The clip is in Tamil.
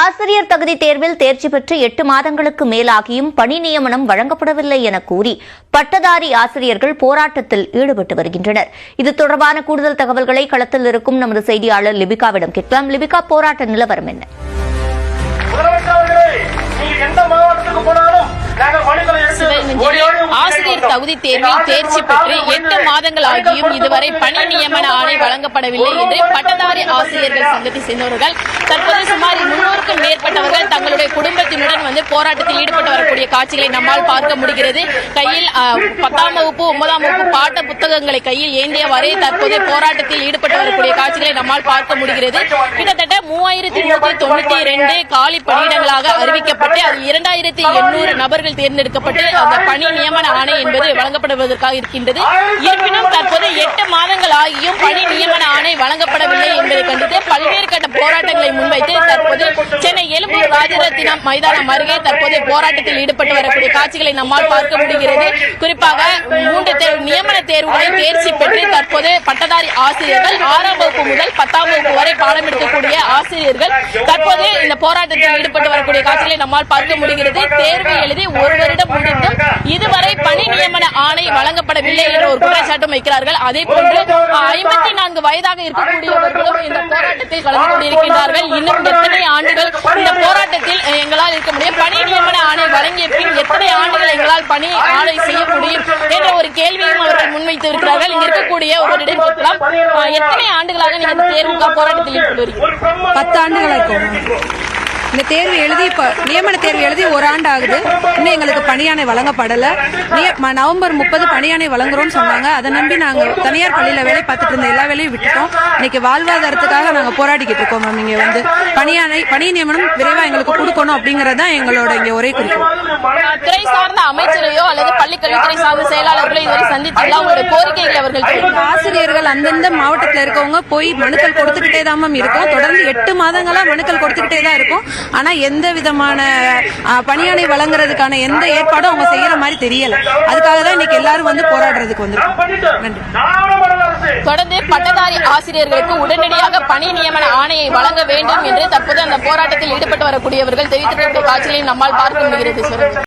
ஆசிரியர் தகுதி தேர்வில் தேர்ச்சி பெற்று எட்டு மாதங்களுக்கு மேலாகியும் பணி நியமனம் வழங்கப்படவில்லை என கூறி பட்டதாரி ஆசிரியர்கள் போராட்டத்தில் ஈடுபட்டு வருகின்றனர். இது தொடர்பான கூடுதல் தகவல்களை களத்தில் இருக்கும் நமது செய்தியாளர் லிபிகாவிடம் கேட்கலாம். லிபிகா போராட்ட நிலவரம் என்ன முதலமைச்சர் அவர்களே நீங்க எந்த மாவட்டத்துக்கு போனாலும் நாங்க மனுக்களை எடுத்து சிவகங்கை ஓடி ஓடி ஆசிரியர் தகுதி தேர்வில் தேர்ச்சி பெற்று எட்டு மாதங்கள் ஆகியும் இதுவரை பணி நியமன ஆணை வழங்கப்படவில்லை என்று பட்டதாரி ஆசிரியர்கள் சங்கத்தை சேர்ந்தவர்கள் தற்போது சுமார் முன்னூறுக்கும் மேற்பட்டவர்கள் தங்களுடைய குடும்பத்தினுடன் வந்து போராட்டத்தில் ஈடுபட்டு வரக்கூடிய காட்சிகளை நம்மால் பார்க்க முடிகிறது. கையில் பத்தாம் வகுப்பு ஒன்பதாம் வகுப்பு பாட்ட புத்தகங்களை கையில் ஏந்தியவாறே தற்போது போராட்டத்தில் ஈடுபட்டு வரக்கூடிய காட்சிகளை நம்மால் பார்க்க முடிகிறது. கிட்டத்தட்ட மூவாயிரத்தி நூற்றி தொண்ணூத்தி இரண்டு காலி பணியிடங்களாக அறிவிக்கப்பட்டு அதில் இரண்டாயிரத்தி எண்ணூறு நபர்கள் தேர்ந்தெடுக்கப்பட்டு அந்த பணி நியமன ஆணை என்பது வழங்கப்படுவதற்காக இருக்கின்றது. இருப்பினும் தற்போது எட்டு மாதங்கள் ஆகியும் பணி நியமன ஆணை வழங்கப்படவில்லை என்பதை கண்டித்து பல்வேறு கட்ட போராட்டங்களை முன்வைத்து தற்போது சென்னை எழும்பூர் ராஜரத்தினம் மைதானம் அருகே தற்போது போராட்டத்தில் ஈடுபட்டு வரக்கூடிய காட்சிகளை நம்மால் பார்க்க முடிகிறது. குறிப்பாக மூன்று நியமன நியமன தேர்வுகளை தேர்ச்சி பெற்று தற்போது பட்டதாரி ஆசிரியர்கள் ஆறாம் வகுப்பு முதல் பத்தாம் வகுப்பு வரை பாடம் எடுக்கக்கூடிய ஆசிரியர்கள் தற்போது இந்த போராட்டத்தில் ஈடுபட்டு வரக்கூடிய காட்சிகளை நம்மால் பார்க்க முடிகிறது. தேர்வு எழுதி ஒரு வருடம் முடிந்தும் இதுவரை பணி நியமன ஆணை வழங்கப்படவில்லை என்ற ஒரு குற்றச்சாட்டும் வைக்கிறார்கள். அதே போன்று ஐம்பத்தி நான்கு வயதாக இருக்கக்கூடியவர்களும் இந்த போராட்டத்தில் கலந்து கொண்டிருக்கின்றார்கள். இன்னும் எத்தனை ஆண்டுகள் இந்த போராட்டத்தில் எங்களால் இருக்க முடியும்? பணி நியமன ஆணை வழங்கிய பின் எத்தனை ஆண்டுகள் எங்களால் பணி ஆணை செய்ய முடியும்? என்ற ஒரு கேள்வியும் முன்வைத்து இருக்கிறார்கள். இங்க இருக்கக்கூடிய ஒருவரிடம் கேட்கலாம் ஆஹ், எத்தனை ஆண்டுகளாக நீங்க இந்த தேர்வுக்காக போராட்டத்தில் ஈடுபட்டு வருகிறீர்கள்? பத்து ஆண்டுகளா இருக்கும் இந்த தேர்வு எழுதி இப்ப நியமன தேர்வு எழுதி ஒரு ஆண்டு ஆகுது இன்னும் எங்களுக்கு பணியாணை வழங்கப்படல. நவம்பர் முப்பது பணியாணை வழங்குறோம்னு சொன்னாங்க. அதை நம்பி நாங்க தனியார் பள்ளியில வேலை பார்த்துட்டு இருந்த எல்லா வேலையும் விட்டுட்டோம். இன்னைக்கு வாழ்வாதாரத்துக்காக நாங்க போராடிக்கிட்டு இருக்கோம் மேம் இங்க வந்து பணியாணை பணி நியமனம் விரைவா எங்களுக்கு கொடுக்கணும் அப்படிங்கறது தான் எங்களோட இங்க ஒரே குறிக்கோள். துறை சார்ந்த பள்ளி கல்வித்துறை சார்ந்த செயலாளர்களோ இதுவரை சந்தித்துள்ள உங்களுடைய கோரிக்கைகளை அவர்கள். ஆசிரியர்கள் அந்தந்த மாவட்டத்துல இருக்கவங்க போய் மனுக்கள் கொடுத்துக்கிட்டே தான் மேம் இருக்கோம். தொடர்ந்து எட்டு மாதங்களா மனுக்கள் கொடுத்துக்கிட்டே தான் இருக்கும். ஆனா எந்த விதமான பணியாணை வழங்குறதுக்கான எந்த ஏற்பாடும் அவங்க செய்யற மாதிரி தெரியல. அதுக்காக தான் இன்னைக்கு எல்லாரும் வந்து போராடுறதுக்கு வந்திருக்கோம். நன்றி. தொடர்ந்து பட்டதாரி ஆசிரியர்களுக்கு உடனடியாக பணி நியமன ஆணையை வழங்க வேண்டும் என்று தற்போது அந்த போராட்டத்தில் ஈடுபட்டு வரக்கூடியவர்கள் தெரிவித்திருக்கிற காட்சிகளை நம்மால் பார்க்க முடிகிறது சுரேஷ்